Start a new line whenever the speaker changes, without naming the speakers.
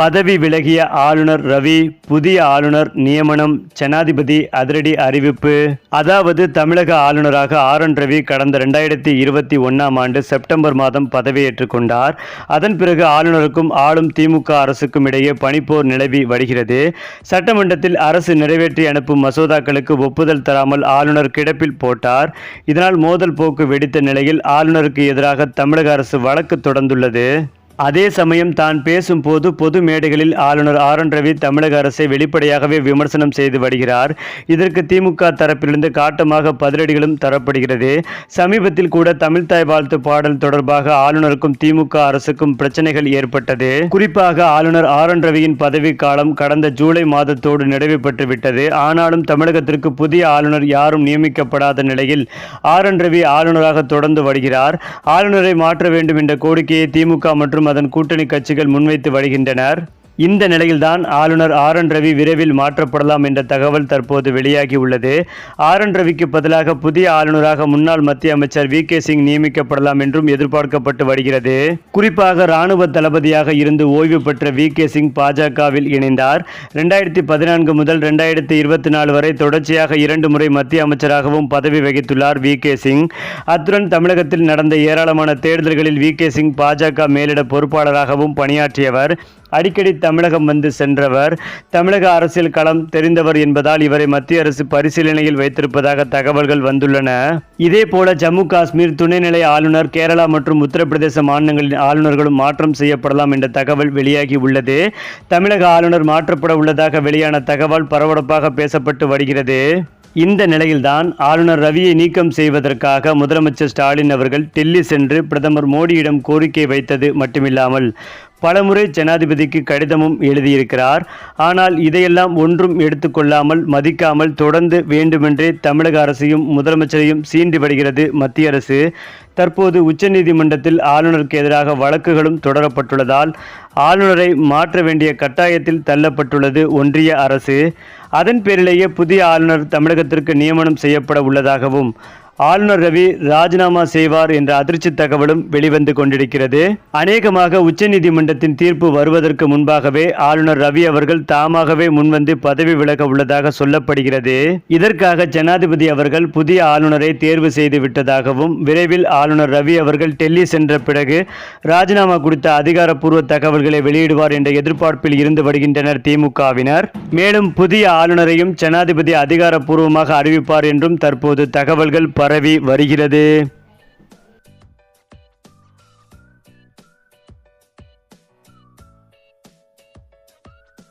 பதவி விலகிய ஆளுநர் ரவி புதிய ஆளுநர் நியமனம் ஜனாதிபதி அதிரடி அறிவிப்பு. அதாவது தமிழக ஆளுநராக ஆர். என். ரவி கடந்த ரெண்டாயிரத்தி இருபத்தி ஒன்றாம் ஆண்டு செப்டம்பர் மாதம் பதவியேற்றுக் கொண்டார். அதன் பிறகு ஆளுநருக்கும் ஆளும் திமுக அரசுக்கும் இடையே பனிப்போர் நிலவி வருகிறது. சட்டமன்றத்தில் அரசு நிறைவேற்றி அனுப்பும் மசோதாக்களுக்கு ஒப்புதல் தராமல் ஆளுநர் கிடப்பில் போட்டார். இதனால் மோதல் போக்கு வெடித்த நிலையில் ஆளுநருக்கு எதிராக தமிழக அரசு வழக்கு தொடர்ந்துள்ளது. அதே சமயம் தான் பேசும்போது பொது மேடைகளில் ஆளுநர் ஆர் என் ரவி தமிழக அரசை வெளிப்படையாகவே விமர்சனம் செய்து வருகிறார். இதற்கு திமுக தரப்பிலிருந்து காட்டமாக பதிலடிகளும் தரப்படுகிறது. சமீபத்தில் கூட தமிழ்தாய் வாழ்த்து பாடல் தொடர்பாக ஆளுநருக்கும் திமுக அரசுக்கும் பிரச்சனைகள் ஏற்பட்டது. குறிப்பாக ஆளுநர் ஆர் என் ரவியின் பதவிக்காலம் காலம் கடந்த ஜூலை மாதத்தோடு நிறைவு பெற்று விட்டது ஆனாலும் தமிழகத்திற்கு புதிய ஆளுநர் யாரும் நியமிக்கப்படாத நிலையில் ஆர் என் ரவி ஆளுநராக தொடர்ந்து வருகிறார். ஆளுநரை மாற்ற வேண்டும் என்ற கோரிக்கையை திமுக மற்றும் அதன் கூட்டணி கட்சிகள் முன்வைத்து வருகின்றனர். இந்த நிலையில்தான் ஆளுநர் ஆர் என் ரவி விரைவில் மாற்றப்படலாம் என்ற தகவல் தற்போது வெளியாகி உள்ளது ஆர் என் ரவிக்கு பதிலாக புதிய ஆளுநராக முன்னாள் மத்திய அமைச்சர் வி கே சிங் நியமிக்கப்படலாம் என்றும் எதிர்பார்க்கப்பட்டு வருகிறது. குறிப்பாக ராணுவ தளபதியாக இருந்து ஓய்வு பெற்ற வி கே சிங் பாஜகவில் இணைந்தார். ரெண்டாயிரத்தி பதினான்கு முதல் ரெண்டாயிரத்தி இருபத்தி நாலு வரை தொடர்ச்சியாக இரண்டு முறை மத்திய அமைச்சராகவும் பதவி வகித்துள்ளார் வி கே சிங். அத்துடன் தமிழகத்தில் நடந்த ஏராளமான தேர்தல்களில் வி கே சிங் பாஜக மேலிட பொறுப்பாளராகவும் பணியாற்றியவர். அடிக்கடி தமிழகம் வந்து சென்றவர். தமிழக அரசியல் களம் தெரிந்தவர் என்பதால் இவரை மத்திய அரசு பரிசீலனையில் வைத்திருப்பதாக தகவல்கள் வந்துள்ளன. இதே போல ஜம்மு காஷ்மீர் துணைநிலை ஆளுநர் கேரளா மற்றும் உத்தரப்பிரதேச மாநிலங்களின் ஆளுநர்களும் மாற்றம் செய்யப்படலாம் என்ற தகவல் வெளியாகி உள்ளது. தமிழக ஆளுநர் மாற்றப்பட உள்ளதாக வெளியான தகவல் பரபரப்பாக பேசப்பட்டு வருகிறது. இந்த நிலையில்தான் ஆளுநர் ரவியை நீக்கம் செய்வதற்காக முதலமைச்சர் ஸ்டாலின் அவர்கள் டெல்லி சென்று பிரதமர் மோடியிடம் கோரிக்கை வைத்தது மட்டுமில்லாமல் பலமுறை ஜனாதிபதிக்கு கடிதமும் எழுதியிருக்கிறார். ஆனால் இதையெல்லாம் ஒன்றும் எடுத்துக்கொள்ளாமல் மதிக்காமல் தொடர்ந்து வேண்டுமென்றே தமிழக அரசையும் முதலமைச்சரையும் சீண்டி வருகிறது மத்திய அரசு. தற்போது உச்சநீதிமன்றத்தில் ஆளுநருக்கு எதிராக வழக்குகளும் தொடரப்பட்டுள்ளதால் ஆளுநரை மாற்ற வேண்டிய கட்டாயத்தில் தள்ளப்பட்டுள்ளது ஒன்றிய அரசு. அதன் பேரிலேயே புதிய ஆளுநர் தமிழகத்திற்கு நியமனம் செய்யப்பட உள்ளதாகவும் ஆளுநர் ரவி ராஜினாமா செய்வார் என்ற அதிர்ச்சி தகவலும் வெளிவந்து கொண்டிருக்கிறது. அநேகமாக உச்சநீதிமன்றத்தின் தீர்ப்பு வருவதற்கு முன்பாகவே ஆளுநர் ரவி அவர்கள் தாமாகவே முன்வந்து பதவி விலக உள்ளதாக சொல்லப்படுகிறது. இதற்காக ஜனாதிபதி அவர்கள் புதிய ஆளுநரை தேர்வு செய்து விட்டதாகவும் விரைவில் ஆளுநர் ரவி அவர்கள் டெல்லி சென்ற பிறகு ராஜினாமா குறித்த அதிகாரப்பூர்வ தகவல்களை வெளியிடுவார் என்ற எதிர்பார்ப்பில் இருந்து வருகின்றனர் திமுகவினர். மேலும் புதிய ஆளுநரையும் ஜனாதிபதி அதிகாரப்பூர்வமாக அறிவிப்பார் என்றும் தற்போது தகவல்கள் பரவி வருகிறது.